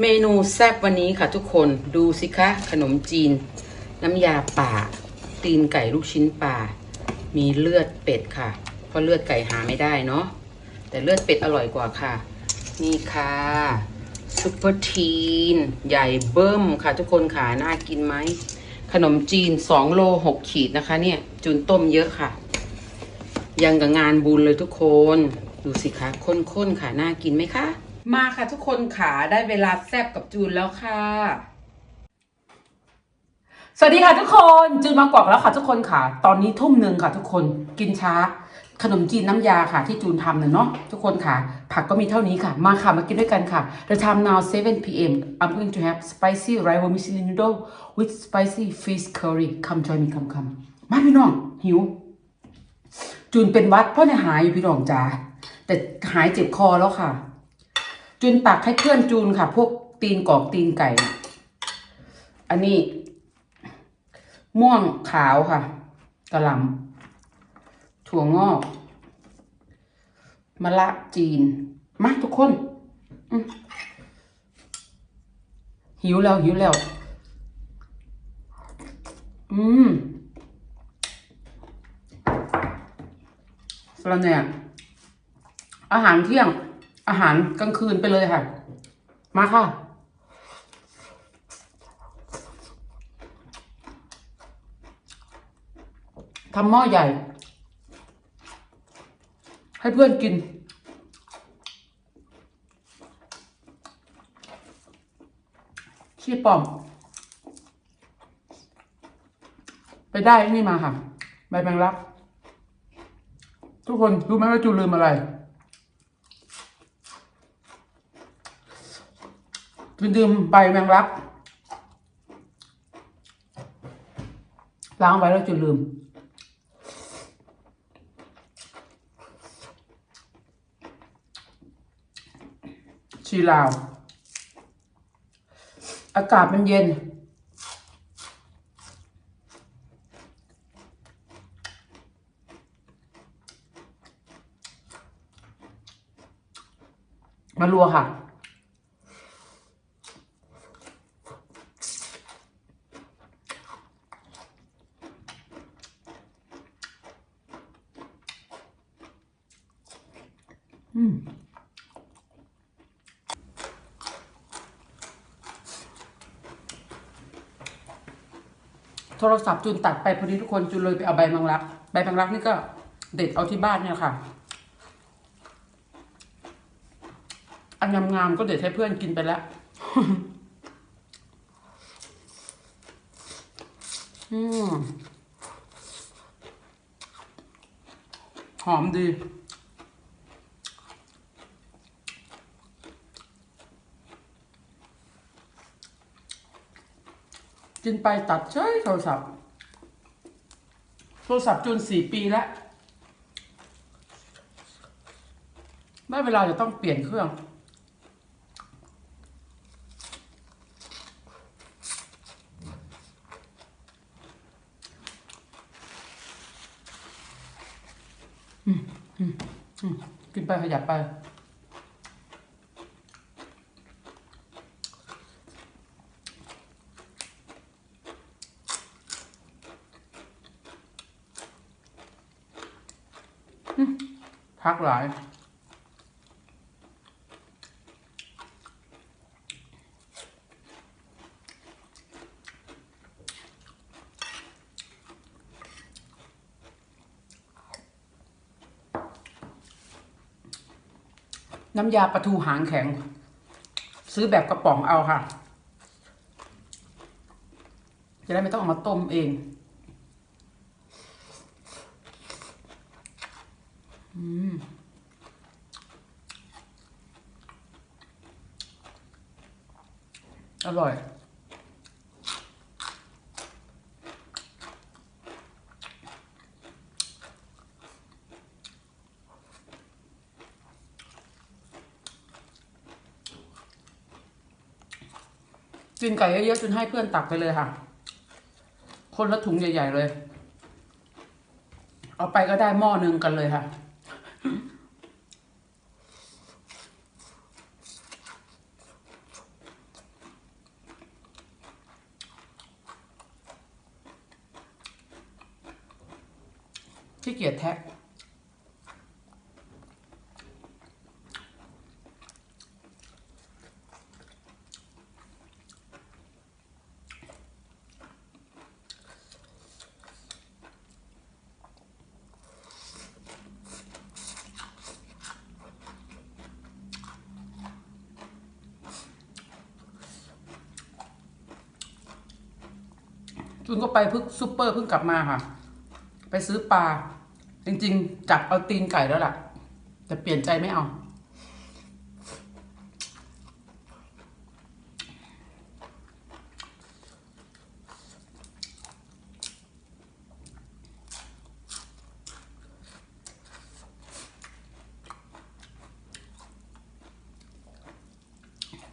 เมนูแซ่บวันนี้ค่ะทุกคนดูสิคะ ขนมจีน น้ำยาป่า ตีนไก่ลูกชิ้นป่า มีเลือดเป็ดค่ะ เพราะเลือดไก่หาไม่ได้เนาะแต่เลือดเป็ดอร่อยกว่าค่ะ นี่ค่ะซุปเปอร์ทีน ใหญ่เบิ้มค่ะ ทุกคนค่ะน่ากินไหม ขนมจีน2โล6ขีดนะคะ เนี่ยจูนต้มเยอะค่ะ ยังกับงานบุญเลยทุกคน ดูสิคะข้นๆค่ะน่ากินไหมคะ มาค่ะทุกคนขาได้เวลาแซบกับจูนแล้วค่ะ สวัสดีค่ะทุกคนจูนมากวอกแล้วค่ะทุกคนค่ะ ตอนนี้ทุ่มหนึ่งค่ะทุกคนกินช้า ขนมจีนน้ำยาค่ะ ที่จูนทำเนี่ยเนาะทุกคนค่ะ ผักก็มีเท่านี้ค่ะ มาค่ะมากินด้วยกันค่ะ The time now 7 p.m. I'm going to have spicy rice vermicelli noodle with spicy fish curry come join me come come มาพี่น้องหิว จูนเป็นวัดเพราะในยหายอยู่พี่น้องจ๋าแต่หายเจ็บคอแล้วค่ะ จูนตักให้เพื่อนจูนค่ะ พวกตีนกรอกตีนไก่ อันนี้ ม่วงขาวค่ะกระหล่ำถั่วงอกมะละจีน มาทุกคน หิวแล้วหิวแล้ว อืมแล้วเนี่ย อาหารเที่ยง อาหารกลางคืนไปเลยค่ะ มาค่ะ ทำหม้อใหญ่ ให้เพื่อนกิน ขี้ปอม ไปได้นี่มาค่ะ ใบแมงลัก ทุกคนรู้ไหมว่าจูลืมอะไร จูลืมใบแมงลักล้างไว้แล้วจูลืม ชีลาว อากาศมันเย็น มาลัวค่ะ อืม โทรศัพท์จูนตัดไปพอดีทุกคนจูนเลยไปเอาใบแมังลัก ใบแมังลักนี่ก็เด็ดเอาที่บ้านเนี่ยค่ะ อันงามๆก็เด็ดให้เพื่อนกินไปแล้วอืมหอมดี กินไปตัดเฉยโทรศัพท์ โทรศัพท์จูนสี่ปีแล้วได้เวลาจะต้องเปลี่ยนเครื่อง กินไปขยับไป พักหลาย น้ำยาปลาทูหางแข็ง ซื้อแบบกระป๋องเอาค่ะ จะได้ไม่ต้องเอามาต้มเอง อร่อย กินไก่เยอะๆจนให้เพื่อนตักไปเลยค่ะ คนละถุงใหญ่ ๆ เลย เอาไปก็ได้หม้อหนึ่งกันเลยค่ะ เกียจแทะจุนก็ไปเพิ่งซูเปอร์เพิ่งกลับมาค่ะ ไปซื้อปลา จริงๆ จับเอาตีนไก่แล้วล่ะ แต่เปลี่ยนใจไม่เอา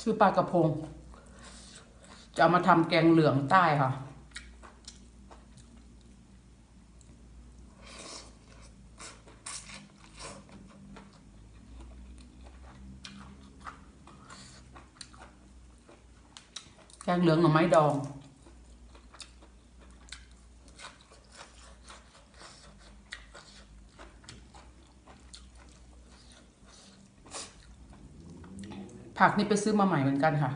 ซื้อปลากระพง จะเอามาทำแกงเหลืองใต้ค่ะ งเหลืองหน่อไม้ดอง ผักนี่ไปซื้อมาใหม่เหมือนกันค่ะ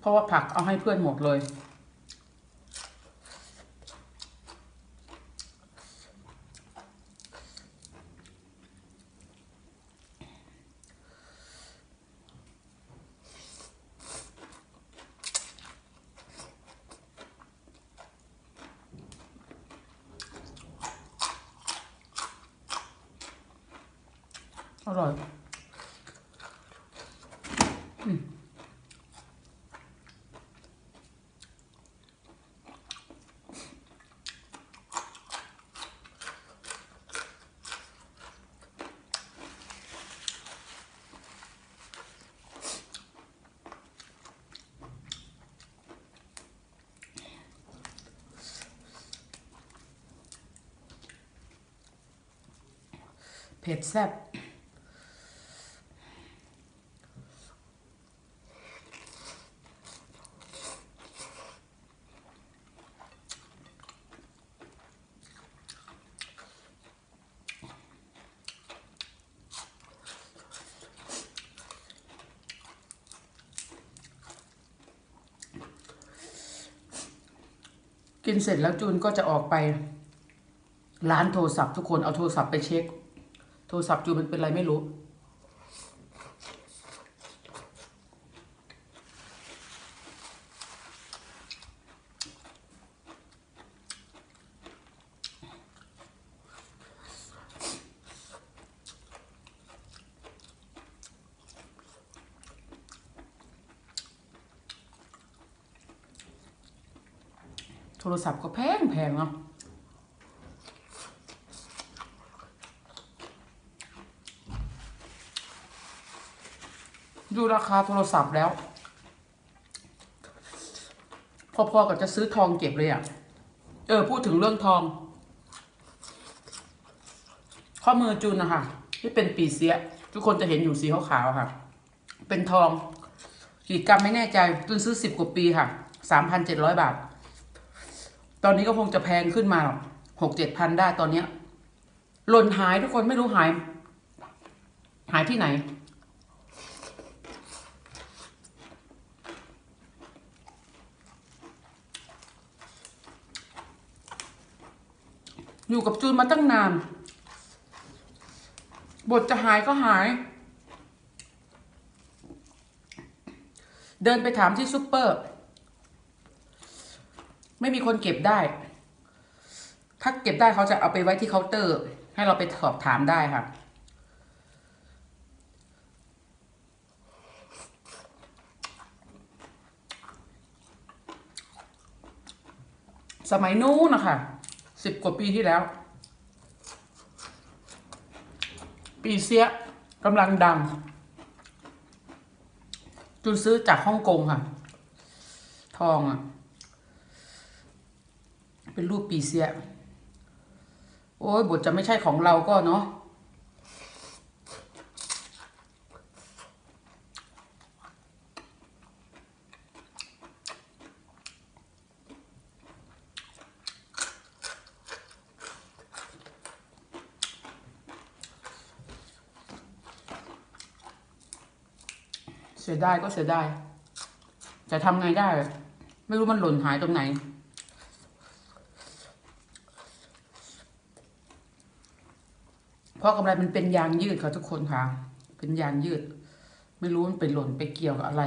เพราะว่าผักเอาให้เพื่อนหมดเลย อร่อย เผ็ดแซ่บกินเสร็จแล้วจูนก็จะออกไปร้านโทรศัพท์ทุกคนเอาโทรศัพท์ไปเช็ค ทรศัพท์จูมันเป็นไรไม่รู้ โทรศัพท์ก็แพงแพงเนาะ ดูราคาโทรศัพท์แล้ว พอๆกับจะซื้อทองเก็บเลยอะ่ะ เออ พูดถึงเรื่องทอง ข้อมือจูนนะคะที่เป็นปีเสีย ทุกคนจะเห็นอยู่สีขาวๆค่ะ เป็นทองกี่กรัมไม่แน่ใจจูนซื้อสิบกว่าปีค่ะสามพันเจ็ดร้อยบาท ตอนนี้ก็คงจะแพงขึ้นมาหรอกหกเจ็ดพันได้ตอนเนี้ยหล่นหายทุกคนไม่รู้หาย หายที่ไหน อยู่กับจูนมาตั้งนาน บทจะหายก็หาย เดินไปถามที่ซูเปอร์ ไม่มีคนเก็บได้ ถ้าเก็บได้เขาจะเอาไปไว้ที่เคาน์เตอร์ ให้เราไปสอบถามได้ค่ะสมัยนู้นนะคะ สิบกว่าปีที่แล้ว ปีเสียกำลังดังจุนซื้อจากฮ่องกงค่ะ ทองอะ เป็นรูปปีเสีย โอ้ยบทจะไม่ใช่ของเราก็เนาะ ดายก็เสียดายจะทำไงได้ ไม่รู้มันหล่นหายตรงไหน เพราะกำไรมันเป็นยางยืดค่ะทุกคนค่ะ เป็นยางยืด ไม่รู้มันไปหล่นไปเกี่ยวกับอะไร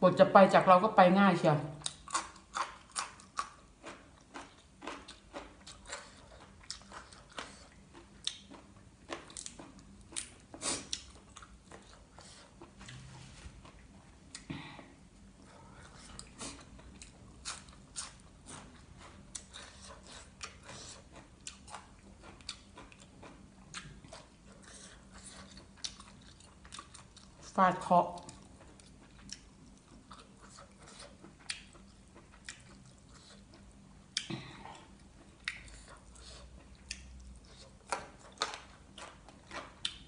บทจะไปจากเราก็ไปง่ายเชียวฟาดเคาะ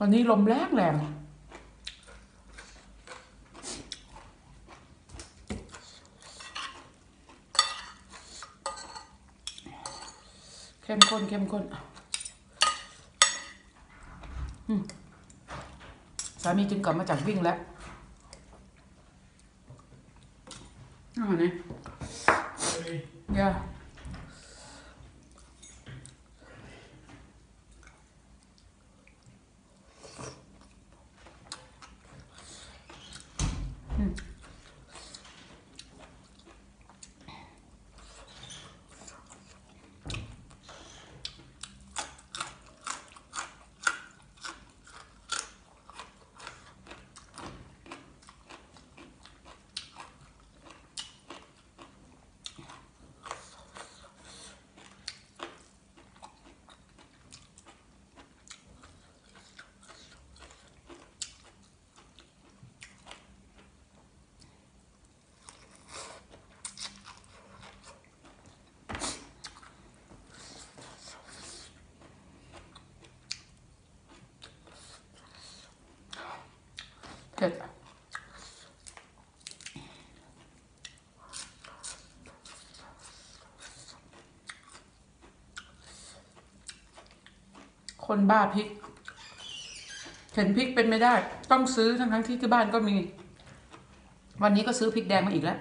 วันนี้ลมแรงแรงเข้มข้นเข้มข้นอืมสามีจึงกลับมาจากวิ่งแล้วอ่าเนี่ย Yeah. Mm. เผ็ด คนบ้าพริกเห็นพริกเป็นไม่ได้ ต้องซื้อทั้งทั้งที่ที่บ้านก็มี วันนี้ก็ซื้อพริกแดงมาอีกแล้ว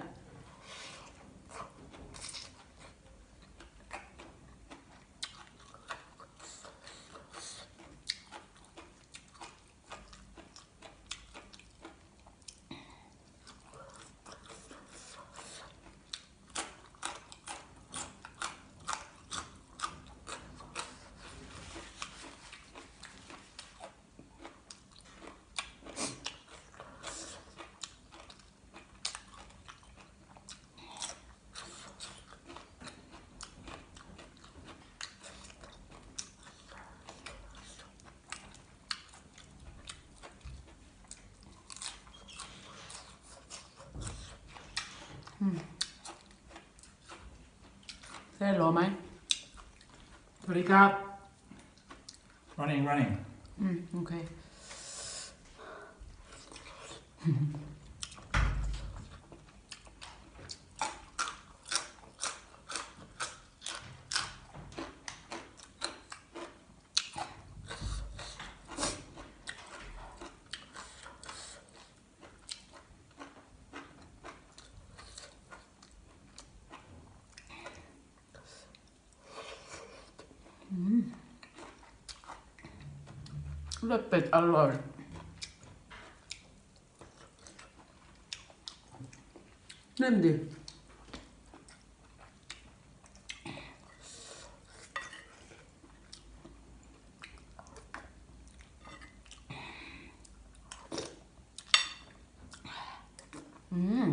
เส้นรอไหมสวัสดีครับ running running อืม โอเค เลือดเป็ดอร่อย นิ่มดิ อืม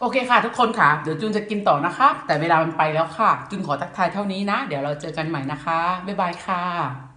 โอ เคค่ะทุกคนค่ะ เดี๋ยวจูนจะกินต่อนะคะ แต่เวลามันไปแล้วค่ะ จูนขอทักทายเท่านี้นะ เดี๋ยวเราเจอกันใหม่นะคะ บ๊ายบายค่ะ